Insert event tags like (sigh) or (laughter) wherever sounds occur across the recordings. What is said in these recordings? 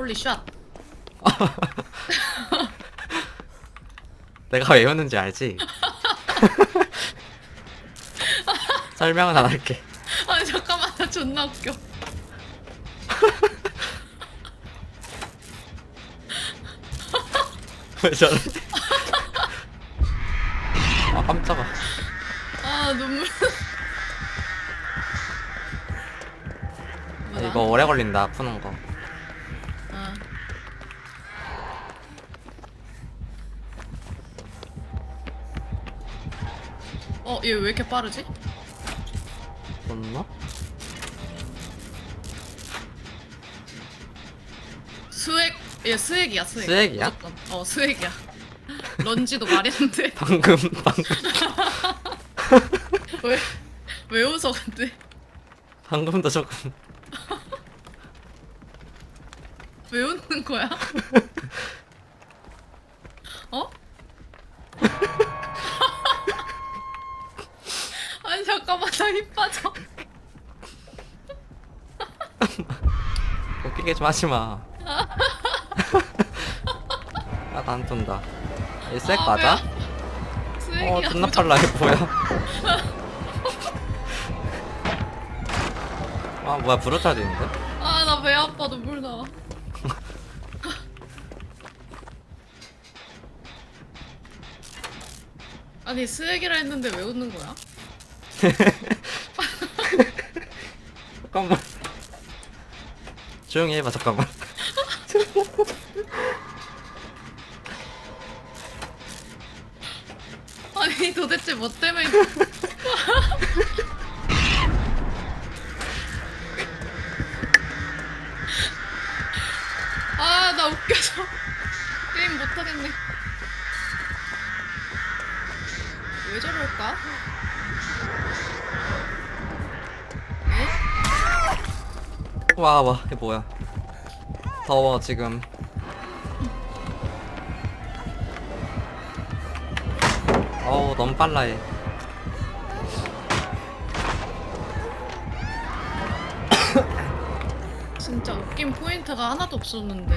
홀리 샷. (laughs) 내가 왜 외웠는지 알지? (laughs) 설명은 안 할게. 아니 잠깐만 나 존나 웃겨. (laughs) 왜 저래? 아 깜짝아. 아 눈물. 아, 이거 오래 걸린다 푸는 거. 아. 어, 얘 왜 이렇게 빠르지? 뭔나? 스웩, 얘 스웩이야, 스웩. 스웩이야? 무조건. 어, 스웩이야. (laughs) 런지도 말이 안 돼. 방금 방금 (laughs) 왜, 왜 웃어, 근데? 방금도 조금 왜 웃는 거야? (laughs) 어? (laughs) 아니, 잠깐만, 나 힘 빠져. (laughs) 웃기게 좀 하지 마. 아난 뜬다. 이색 아, 맞아? 어 존나 무조건. 빨라 이거 뭐야? 아 뭐야 브로탈인데? 아, 나 배 아파, 눈물 나. 아니, 스웩이라 했는데 왜 웃는 거야? (laughs) 잠깐만. 조용히 해봐 잠깐만. (laughs) 아니, 도대체 뭐 때문에. (laughs) 아, 나 웃겨서. 게임 못하겠네. 왜 저럴까? 에? 와와 이게 뭐야? 더워 지금. 어우 너무 빨라 얘. (coughs) 진짜 웃긴 포인트가 하나도 없었는데.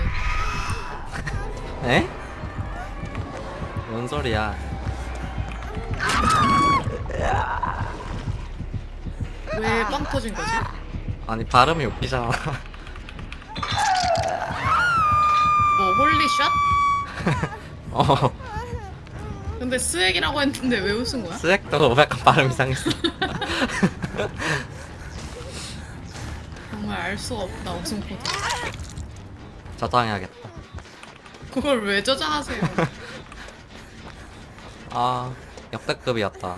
에? 뭔 소리야? 왜 빵 터진 거지? 아니 발음이 웃기잖아. (laughs) 뭐 홀리 샷? 어 근데 스웩이라고 했는데 왜 웃은 거야? 스웩도 약간 발음 이상했어. 정말 알 수가 없다 웃음 코드. 저장해야겠다. 그걸 왜 저장하세요? (laughs) 아 역대급이었다.